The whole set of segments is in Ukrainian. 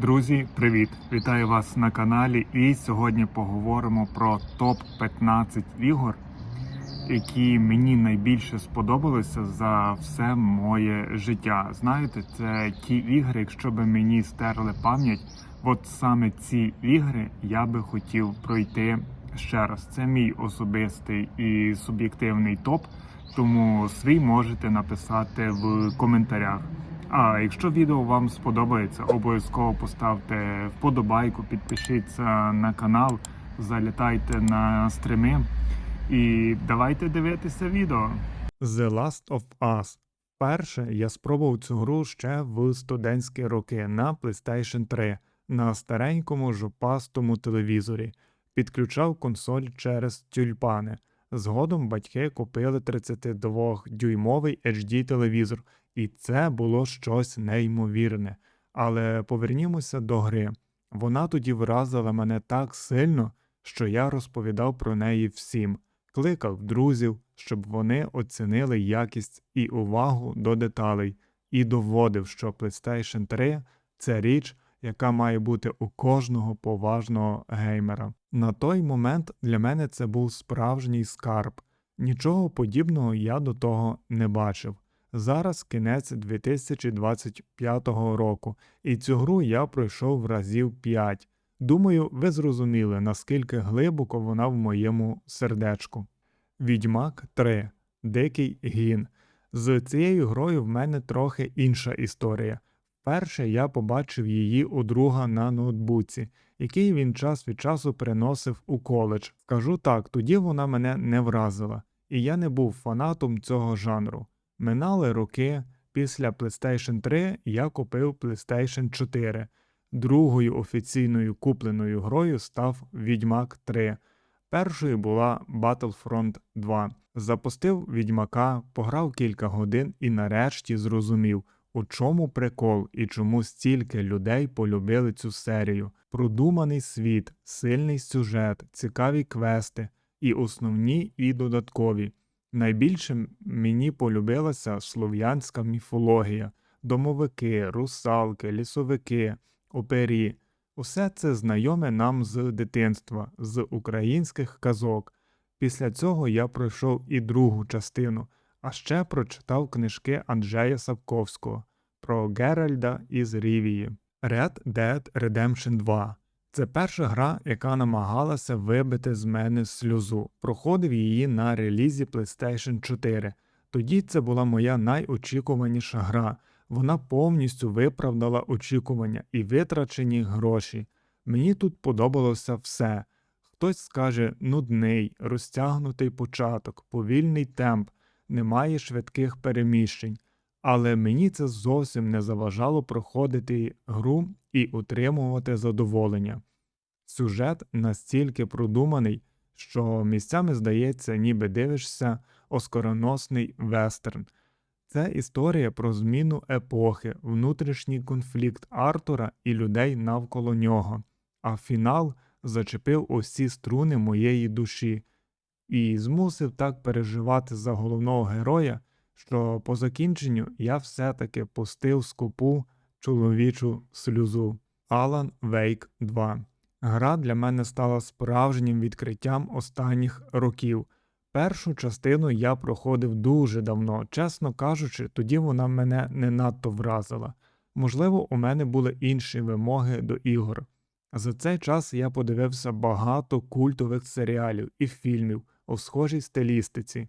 Друзі, привіт! Вітаю вас на каналі. І сьогодні поговоримо про топ 15 ігор, які мені найбільше сподобалися за все моє життя. Знаєте, це ті ігри, якщо би мені стерли пам'ять, от саме ці ігри я би хотів пройти ще раз. Це мій особистий і суб'єктивний топ, тому свій можете написати в коментарях. А якщо відео вам сподобається, обов'язково поставте вподобайку, підпишіться на канал, залітайте на стріми і давайте дивитися відео. The Last of Us. Перше я спробував цю гру ще в студентські роки на PlayStation 3 на старенькому жопастому телевізорі. Підключав консоль через тюльпани. Згодом батьки купили 32-дюймовий HD телевізор, і це було щось неймовірне. Але повернімося до гри. Вона тоді вразила мене так сильно, що я розповідав про неї всім, кликав друзів, щоб вони оцінили якість і увагу до деталей, і доводив, що PlayStation 3 це річ, яка має бути у кожного поважного геймера. На той момент для мене це був справжній скарб. Нічого подібного я до того не бачив. Зараз кінець 2025 року, і цю гру я пройшов разів 5. Думаю, ви зрозуміли, наскільки глибоко вона в моєму сердечку. Відьмак 3. Дикий гін. З цією грою в мене трохи інша історія. Перше я побачив її у друга на ноутбуці, який він час від часу приносив у коледж. Скажу так, тоді вона мене не вразила, і я не був фанатом цього жанру. Минали роки. Після PlayStation 3 я купив PlayStation 4. Другою офіційною купленою грою став Відьмак 3. Першою була Battlefront 2. Запустив Відьмака, пограв кілька годин і нарешті зрозумів, у чому прикол і чому стільки людей полюбили цю серію. Продуманий світ, сильний сюжет, цікаві квести, і основні, і додаткові. Найбільше мені полюбилася слов'янська міфологія, домовики, русалки, лісовики, опері. Усе це знайоме нам з дитинства, з українських казок. Після цього я пройшов і другу частину, а ще прочитав книжки Анджея Сапковського про Геральда із Рівії. Red Dead Redemption 2 це перша гра, яка намагалася вибити з мене сльозу. Проходив її на релізі PlayStation 4. Тоді це була моя найочікуваніша гра. Вона повністю виправдала очікування і витрачені гроші. Мені тут подобалося все. Хтось скаже нудний, розтягнутий початок, повільний темп, немає швидких переміщень. Але мені це зовсім не заважало проходити гру і утримувати задоволення. Сюжет настільки продуманий, що місцями здається, ніби дивишся оскароносний вестерн. Це історія про зміну епохи, внутрішній конфлікт Артура і людей навколо нього, а фінал зачепив усі струни моєї душі і змусив так переживати за головного героя, що по закінченню я все-таки пустив скупу чоловічу сльозу. Alan Wake 2 Гра для мене стала справжнім відкриттям останніх років. Першу частину я проходив дуже давно, чесно кажучи, тоді вона мене не надто вразила. Можливо, у мене були інші вимоги до ігор. За цей час я подивився багато культових серіалів і фільмів у схожій стилістиці: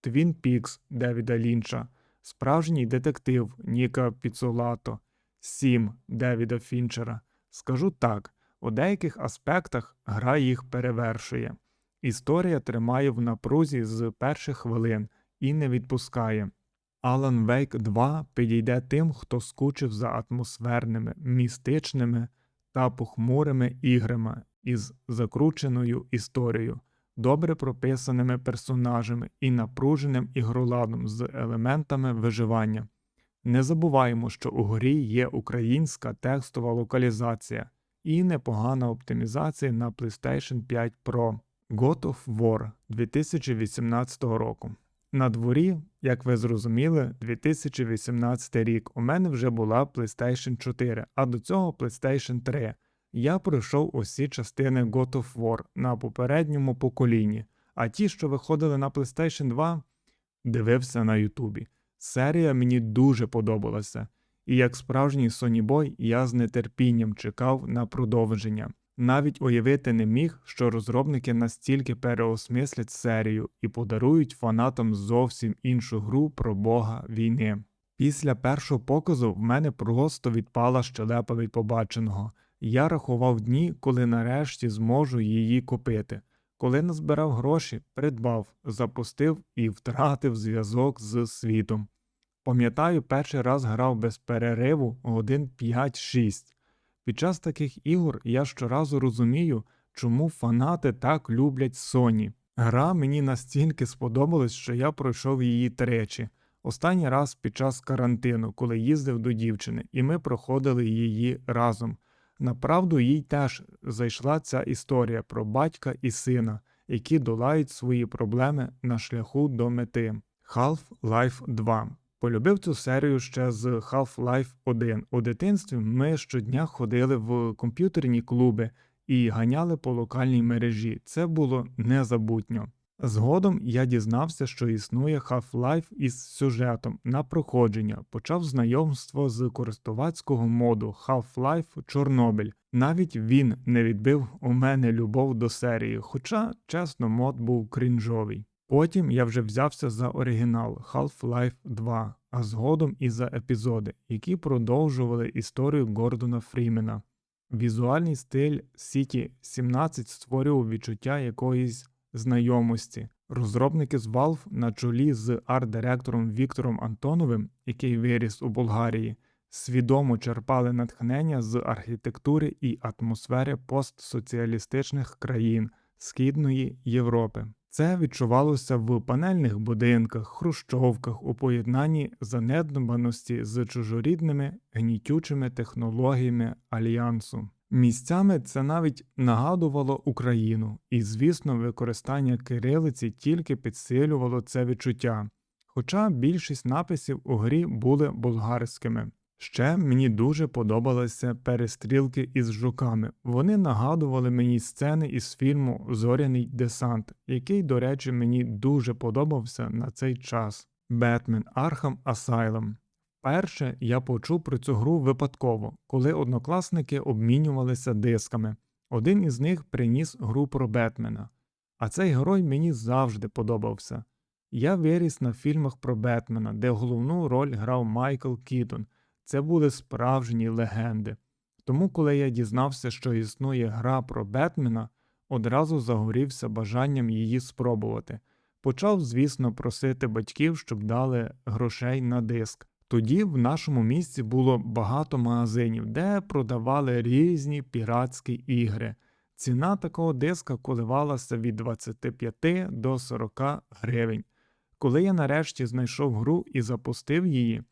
Твін Пікс Девіда Лінча, Справжній детектив Ніка Піцолато, Сім Девіда Фінчера. Скажу так, у деяких аспектах гра їх перевершує. Історія тримає в напрузі з перших хвилин і не відпускає. Alan Wake 2 підійде тим, хто скучив за атмосферними, містичними та похмурими іграми із закрученою історією, добре прописаними персонажами і напруженим ігроладом з елементами виживання. Не забуваємо, що у грі є українська текстова локалізація і непогана оптимізація на PlayStation 5 Pro. God of War 2018 року. На дворі, як ви зрозуміли, 2018 рік. У мене вже була PlayStation 4, а до цього PlayStation 3. Я пройшов усі частини God of War на попередньому поколінні, а ті, що виходили на PlayStation 2, дивився на Ютубі. Серія мені дуже подобалася, і як справжній сонібой я з нетерпінням чекав на продовження. Навіть уявити не міг, що розробники настільки переосмислять серію і подарують фанатам зовсім іншу гру про бога війни. Після першого показу в мене просто відпала щелепа від побаченого. Я рахував дні, коли нарешті зможу її купити. Коли назбирав гроші, придбав, запустив і втратив зв'язок з світом. Пам'ятаю, перший раз грав без перериву годин 5-6. Під час таких ігор я щоразу розумію, чому фанати так люблять Sony. Гра мені настільки сподобалась, що я пройшов її тричі. Останній раз під час карантину, коли їздив до дівчини, і ми проходили її разом. Направду їй теж зайшла ця історія про батька і сина, які долають свої проблеми на шляху до мети. Half-Life 2 Полюбив цю серію ще з Half-Life 1. У дитинстві ми щодня ходили в комп'ютерні клуби і ганяли по локальній мережі. Це було незабутньо. Згодом я дізнався, що існує Half-Life із сюжетом на проходження, почав знайомство з користувацького моду Half-Life Чорнобиль. Навіть він не відбив у мене любов до серії, хоча, чесно, мод був крінжовий. Потім я вже взявся за оригінал Half-Life 2, а згодом і за епізоди, які продовжували історію Гордона Фрімена. Візуальний стиль City 17 створював відчуття якоїсь знайомості. Розробники з Valve на чолі з арт-директором Віктором Антоновим, який виріс у Болгарії, свідомо черпали натхнення з архітектури і атмосфери постсоціалістичних країн Східної Європи. Це відчувалося в панельних будинках, хрущовках у поєднанні занедбаності з чужорідними гнітючими технологіями альянсу. Місцями це навіть нагадувало Україну, і, звісно, використання кирилиці тільки підсилювало це відчуття, хоча більшість написів у грі були болгарськими. Ще мені дуже подобалися перестрілки із жуками. Вони нагадували мені сцени із фільму Зоряний десант, який, до речі, мені дуже подобався на цей час. Бетмен Архам Асайлом. Перше я почув про цю гру випадково, коли однокласники обмінювалися дисками. Один із них приніс гру про Бетмена, а цей герой мені завжди подобався. Я виріс на фільмах про Бетмена, де головну роль грав Майкл Кітон. Це були справжні легенди. Тому, коли я дізнався, що існує гра про Бетмена, одразу загорівся бажанням її спробувати. Почав, звісно, просити батьків, щоб дали грошей на диск. Тоді в нашому місті було багато магазинів, де продавали різні піратські ігри. Ціна такого диска коливалася від 25 до 40 гривень. Коли я нарешті знайшов гру і запустив її,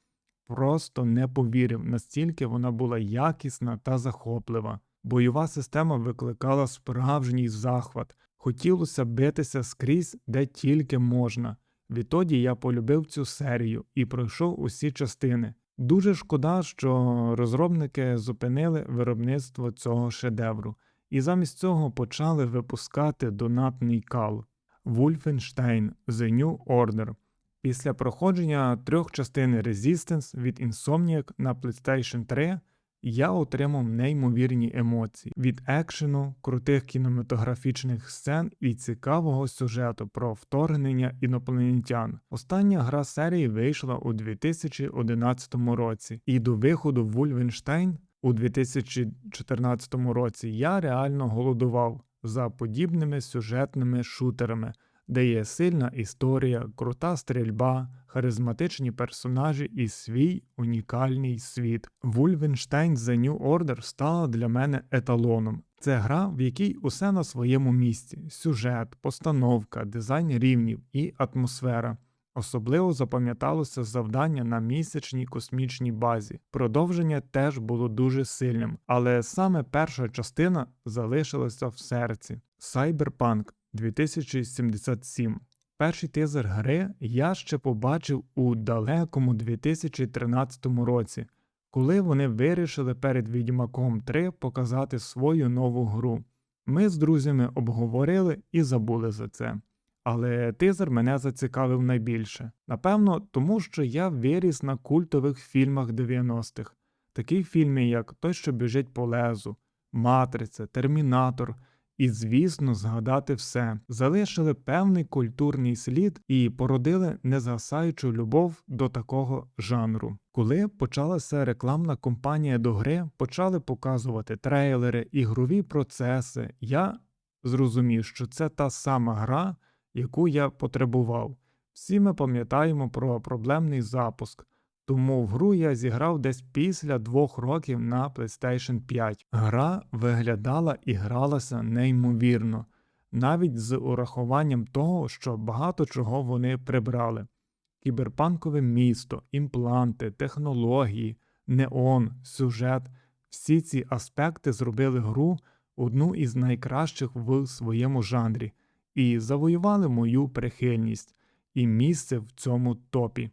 просто не повірив, настільки вона була якісна та захоплива. Бойова система викликала справжній захват, хотілося битися скрізь, де тільки можна. Відтоді я полюбив цю серію і пройшов усі частини. Дуже шкода, що розробники зупинили виробництво цього шедевру, і замість цього почали випускати донатний кал Wolfenstein The New Order. Після проходження трьох частин Resistance від Insomniac на PlayStation 3 я отримав неймовірні емоції від екшену, крутих кінематографічних сцен і цікавого сюжету про вторгнення інопланетян. Остання гра серії вийшла у 2011 році, і до виходу Wolfenstein у 2014 році я реально голодував за подібними сюжетними шутерами де є сильна історія, крута стрільба, харизматичні персонажі і свій унікальний світ. Wolfenstein The New Order стала для мене еталоном. Це гра, в якій усе на своєму місці: сюжет, постановка, дизайн рівнів і атмосфера. Особливо запам'яталося завдання на місячній космічній базі. Продовження теж було дуже сильним, але саме перша частина залишилася в серці. Cyberpunk 2077. Перший тизер гри я ще побачив у далекому 2013 році, коли вони вирішили перед Відьмаком 3 показати свою нову гру. Ми з друзями обговорили і забули за це. Але тизер мене зацікавив найбільше. Напевно, тому що я виріс на культових фільмах 90-х, такі фільми, як Той, що біжить по лезу, Матриця, Термінатор. І, звісно, згадати все, залишили певний культурний слід і породили незгасаючу любов до такого жанру. Коли почалася рекламна кампанія до гри, почали показувати трейлери, ігрові процеси. Я зрозумів, що це та сама гра, яку я потребував. Всі ми пам'ятаємо про проблемний запуск. Тому в гру я зіграв десь після двох років на PlayStation 5. Гра виглядала і гралася неймовірно, навіть з урахуванням того, що багато чого вони прибрали: кіберпанкове місто, імпланти, технології, неон, сюжет. Всі ці аспекти зробили гру одну із найкращих в своєму жанрі і завоювали мою прихильність і місце в цьому топі.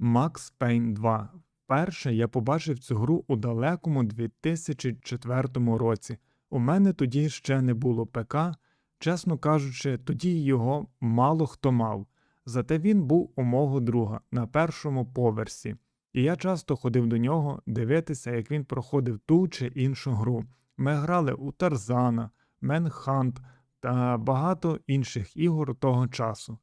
Max Payne 2. Вперше я побачив цю гру у далекому 2004 році. У мене тоді ще не було ПК, чесно кажучи, тоді його мало хто мав. Зате він був у мого друга на першому поверсі, і я часто ходив до нього дивитися, як він проходив ту чи іншу гру. Ми грали у Тарзана, Менхант та багато інших ігор того часу.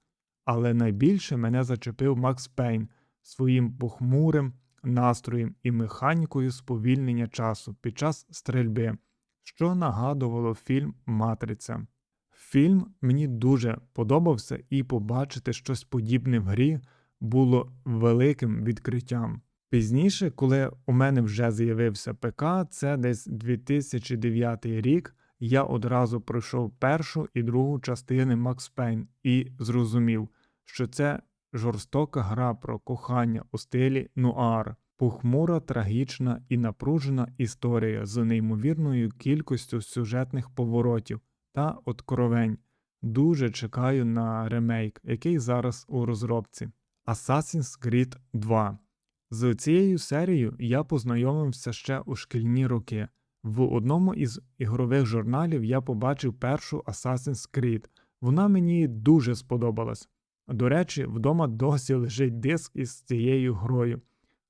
Але найбільше мене зачепив Макс Пейн своїм похмурим настроєм і механікою сповільнення часу під час стрільби, що нагадувало фільм Матриця. Фільм мені дуже подобався, і побачити щось подібне в грі було великим відкриттям. Пізніше, коли у мене вже з'явився ПК, це десь 2009 рік, я одразу пройшов першу і другу частини Max Payne і зрозумів, що це жорстока гра про кохання у стилі нуар, похмура, трагічна і напружена історія з неймовірною кількістю сюжетних поворотів та откровень. Дуже чекаю на ремейк, який зараз у розробці. Assassin's Creed 2. З цією серією я познайомився ще у шкільні роки. В одному із ігрових журналів я побачив першу Assassin's Creed. Вона мені дуже сподобалась. До речі, вдома досі лежить диск із цією грою.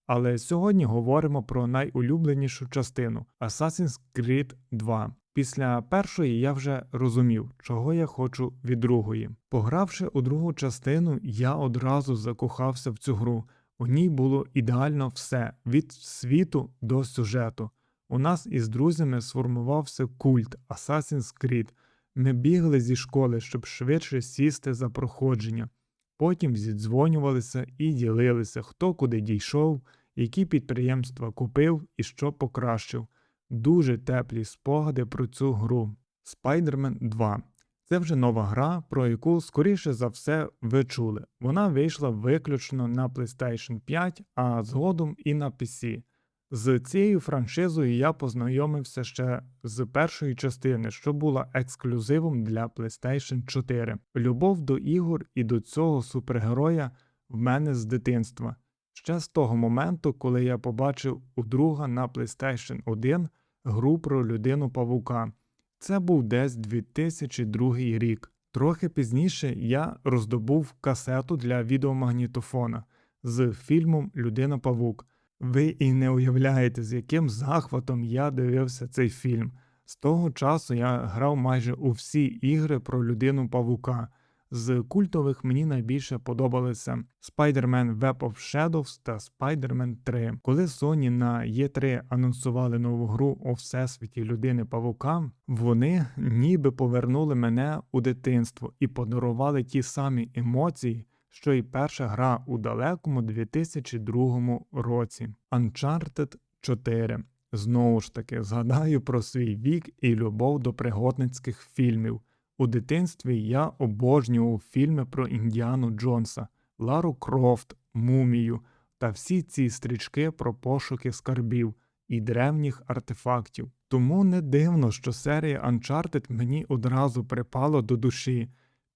Але сьогодні говоримо про найулюбленішу частину Assassin's Creed 2. Після першої я вже розумів, чого я хочу від другої. Погравши у другу частину, я одразу закохався в цю гру. У ній було ідеально все від світу до сюжету. У нас із друзями сформувався культ Assassin's Creed. Ми бігли зі школи, щоб швидше сісти за проходження. Потім зідзвонювалися і ділилися, хто куди дійшов, які підприємства купив і що покращив. Дуже теплі спогади про цю гру. Spider-Man 2. Це вже нова гра, про яку, скоріше за все, ви чули. Вона вийшла виключно на PlayStation 5, а згодом і на PC. З цією франшизою я познайомився ще з першої частини, що була ексклюзивом для PlayStation 4. Любов до ігор і до цього супергероя в мене з дитинства. Ще з того моменту, коли я побачив у друга на PlayStation 1 гру про людину павука. Це був десь 2002 рік. Трохи пізніше я роздобув касету для відеомагнітофона з фільмом Людина Павук. Ви і не уявляєте, з яким захватом я дивився цей фільм. З того часу я грав майже у всі ігри про людину павука. З культових мені найбільше подобалися Spider-Man Web of Shadows та Spider-Man 3. Коли Sony на E3 анонсували нову гру у всесвіті людини павука, вони ніби повернули мене у дитинство і подарували ті самі емоції що й перша гра у далекому 2002 році Uncharted 4. Знову ж таки, згадаю про свій вік і любов до пригодницьких фільмів. У дитинстві я обожнював фільми про Індіану Джонса, Лару Крофт, Мумію та всі ці стрічки про пошуки скарбів і древніх артефактів. Тому не дивно, що серія Uncharted мені одразу припала до душі.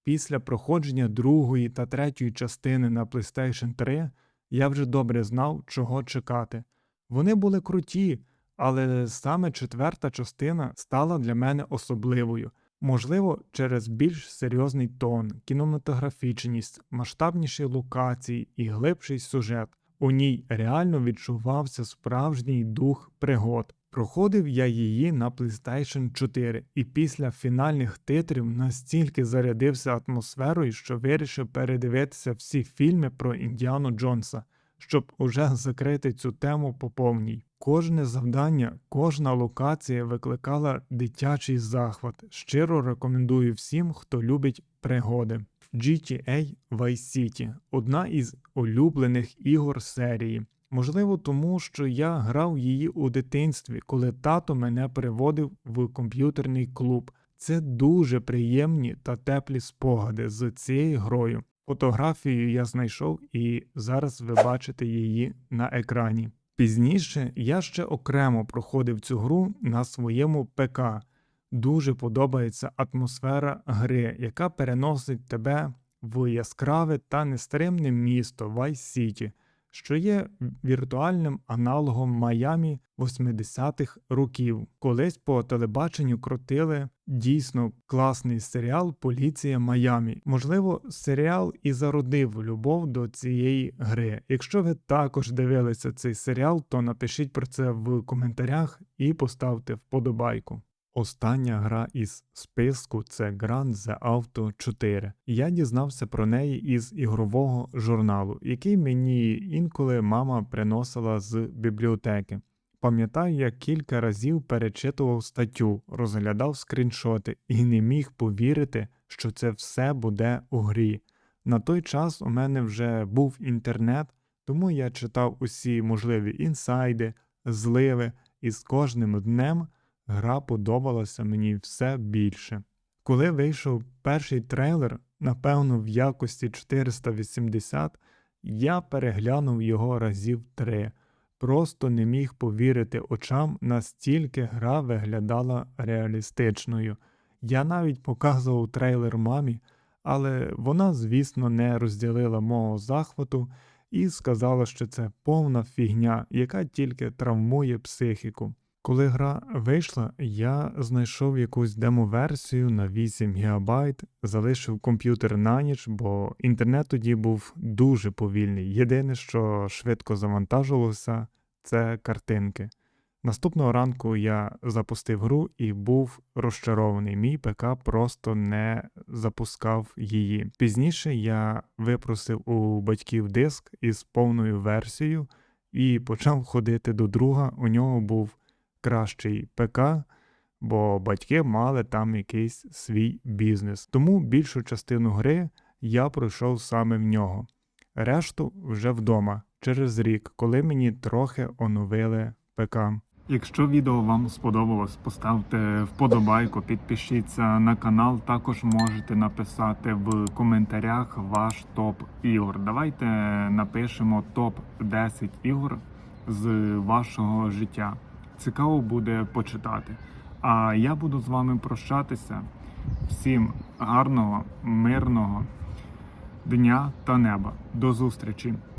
Після проходження другої та третьої частини на PlayStation 3 я вже добре знав, чого чекати. Вони були круті, але саме четверта частина стала для мене особливою. Можливо, через більш серйозний тон, кінематографічність, масштабніші локації і глибший сюжет. У ній реально відчувався справжній дух пригод. Проходив я її на PlayStation 4 і після фінальних титрів настільки зарядився атмосферою, що вирішив передивитися всі фільми про Індіану Джонса, щоб уже закрити цю тему по повній. Кожне завдання, кожна локація викликала дитячий захват. Щиро рекомендую всім, хто любить пригоди. GTA Vice City – одна із улюблених ігор серії. Можливо, тому що я грав її у дитинстві, коли тато мене приводив в комп'ютерний клуб. Це дуже приємні та теплі спогади з цією грою. Фотографію я знайшов і зараз ви бачите її на екрані. Пізніше я ще окремо проходив цю гру на своєму ПК. Дуже подобається атмосфера гри, яка переносить тебе в яскраве та нестримне місто Vice City, що є віртуальним аналогом Майамі 80-х років. Колись по телебаченню крутили дійсно класний серіал Поліція Майамі. Можливо, серіал і зародив любов до цієї гри. Якщо ви також дивилися цей серіал, то напишіть про це в коментарях і поставте вподобайку. Остання гра із списку це Grand Theft Auto 4. Я дізнався про неї із ігрового журналу, який мені інколи мама приносила з бібліотеки. Пам'ятаю, як кілька разів перечитував статтю, розглядав скріншоти і не міг повірити, що це все буде у грі. На той час у мене вже був інтернет, тому я читав усі можливі інсайди, зливи, і з кожним днем гра подобалася мені все більше. Коли вийшов перший трейлер, напевно, в якості 480, я переглянув його разів три. Просто не міг повірити очам, настільки гра виглядала реалістичною. Я навіть показував трейлер мамі, але вона, звісно, не розділила мого захвату і сказала, що це повна фігня, яка тільки травмує психіку. Коли гра вийшла, я знайшов якусь демо-версію на 8 ГБ, залишив комп'ютер на ніч, бо інтернет тоді був дуже повільний. Єдине, що швидко завантажувалося, це картинки. Наступного ранку я запустив гру і був розчарований. Мій ПК просто не запускав її. Пізніше я випросив у батьків диск із повною версією і почав ходити до друга. У нього був кращий ПК, бо батьки мали там якийсь свій бізнес. Тому більшу частину гри я пройшов саме в нього. Решту вже вдома, через рік, коли мені трохи оновили ПК. Якщо відео вам сподобалось, поставте вподобайку, підпишіться на канал. Також можете написати в коментарях ваш топ ігор. Давайте напишемо топ 10 ігор з вашого життя. Цікаво буде почитати. А я буду з вами прощатися. Всім гарного, мирного дня та неба. До зустрічі!